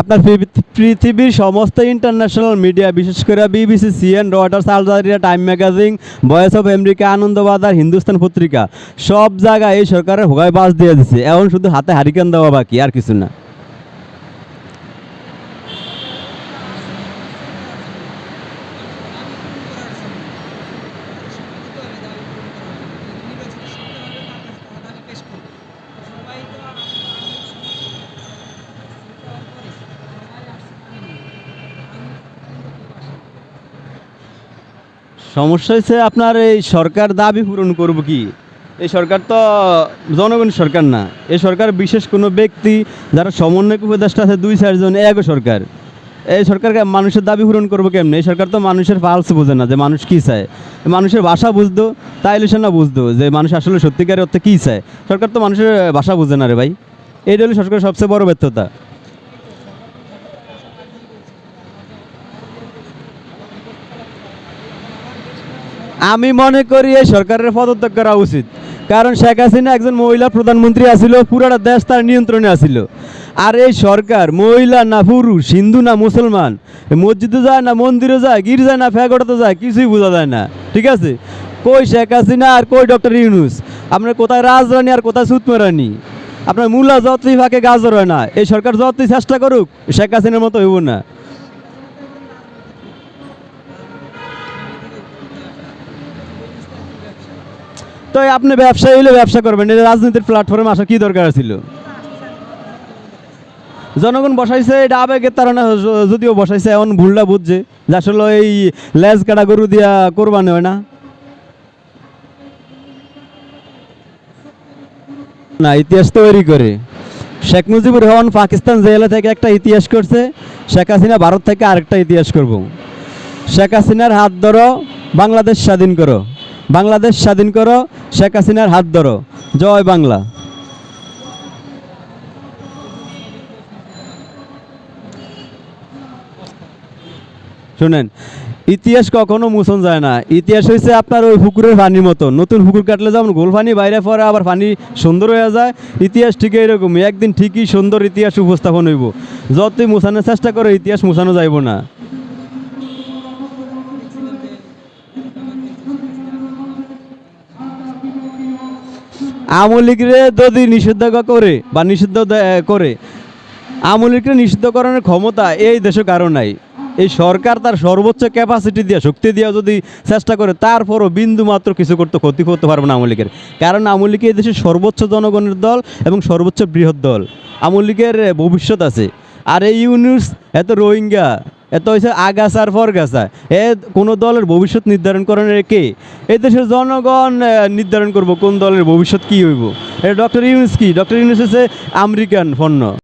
আপনার পৃথিবীর সমস্ত ইন্টারন্যাশনাল মিডিয়া বিশেষ করে BBC CNN Reuters Al Jazeera Time magazine Voice of America Anandabazar Hindustan পত্রিকা সব জায়গায় এই সরকারের হোগায় বাস দিয়ে দিচ্ছে এখন শুধু হাতে হারিকেন দেওয়া বাকি, আর কিছু না। সমস্যা হচ্ছে আপনার এই সরকার দাবি পূরণ করব কি? এই সরকার তো জনগণের সরকার না। এই সরকার বিশেষ কোনো ব্যক্তি, যারা সমন্বয়ক উপদেষ্টা আছে, দুই চারজন একও সরকার। এই সরকারকে মানুষের দাবি পূরণ করব কেমনে? এই সরকার তো মানুষের পালস বোঝে না যে মানুষ কী চায়। মানুষের ভাষা বুঝতো, তাইলে সে না বুঝতো যে মানুষ আসলে সত্যিকারের অর্থে কী চায়। সরকার তো মানুষের ভাষা বুঝে না রে ভাই। এইটা হলো সরকারের সবচেয়ে বড় ব্যর্থতা। আমি মনে করি এই সরকারের পদত্যাগ করা উচিত। কারণ শেখ হাসিনা একজন মহিলা প্রধানমন্ত্রী আছিল, পুরাটা দেশ তার নিয়ন্ত্রণে আছিল। আর এই সরকার, মহিলা না পুরুষ, হিন্দু না মুসলমান, মসজিদে যায় না মন্দিরে যায়, গির্জায় না ফ্যাগড়াতে যায়, কিছুই বোঝা যায় না। ঠিক আছে? কই শেখ হাসিনা আর কই ডক্টর ইউনুস? আপনার কোথায় রাজরানী আর কোথায় সুতমা রানী আপনার মূলা যতই ফাঁকে গাজর হয় না, এই সরকার যতই চেষ্টা করুক, শেখ হাসিনার মতো হইব না। তো আপনি ব্যবসায়ী হলে ব্যবসা করবেন। রাজনীতির প্ল্যাটফর্মে আসা কি দরকার ছিল? জনগণ বসাইছে, এটা আবেগের তারা যদিও বসাইছে এমন ভুলটা বুঝছে। যে আসলে এই লেজ কাটা গরু দিয়া কোরবানি হয় না। না, ইতিহাস তৈরি করে। শেখ মুজিবুর রহমান পাকিস্তান জেলে থেকে একটা ইতিহাস করছে, শেখ হাসিনা ভারত থেকে আরেকটা ইতিহাস করব। শেখ হাসিনার হাত ধরো, বাংলাদেশ স্বাধীন করো। বাংলাদেশ স্বাধীন করো, শেখ হাসিনার হাত ধরো। জয় বাংলা। শুনেন, ইতিহাস কখনো মুছন যায় না। ইতিহাস হয়েছে আপনার ওই পুকুরের পানির মতো। নতুন পুকুর কাটলে যেমন গোল পানি বাইরে পরে আবার পানি সুন্দর হয়ে যায়। ইতিহাস ঠিক এরকমই একদিন ঠিকই সুন্দর ইতিহাস উপস্থাপন হইব। যতই মুছানোর চেষ্টা করে, ইতিহাস মুছানো যাইব না। আমলিগরে যদি নিষিদ্ধ করে বা নিষিদ্ধ করে, আমলিগকে নিষিদ্ধকরণের ক্ষমতা এই দেশে কারও নাই। এই সরকার তার সর্বোচ্চ ক্যাপাসিটি দিয়ে, শক্তি দিয়ে যদি চেষ্টা করে, তারপরও বিন্দু মাত্র কিছু করতে ক্ষতি করতে পারবে না আমলিগের। কারণ আমলিগ এই দেশের সর্বোচ্চ জনগণের দল এবং সর্বোচ্চ বৃহৎ দল। আমলিগের ভবিষ্যৎ আছে। আর এই ইউনিস এত রোহিঙ্গা এত হয়েছে আগাছা আর ফরগাছা। এ কোনো দলের ভবিষ্যৎ নির্ধারণ করেন কে? এ দেশের জনগণ নির্ধারণ করব কোন দলের ভবিষ্যৎ কি হইব? এটা ডক্টর ইউনুস কি? ডক্টর ইউনুস হচ্ছে আমেরিকান পণ্য।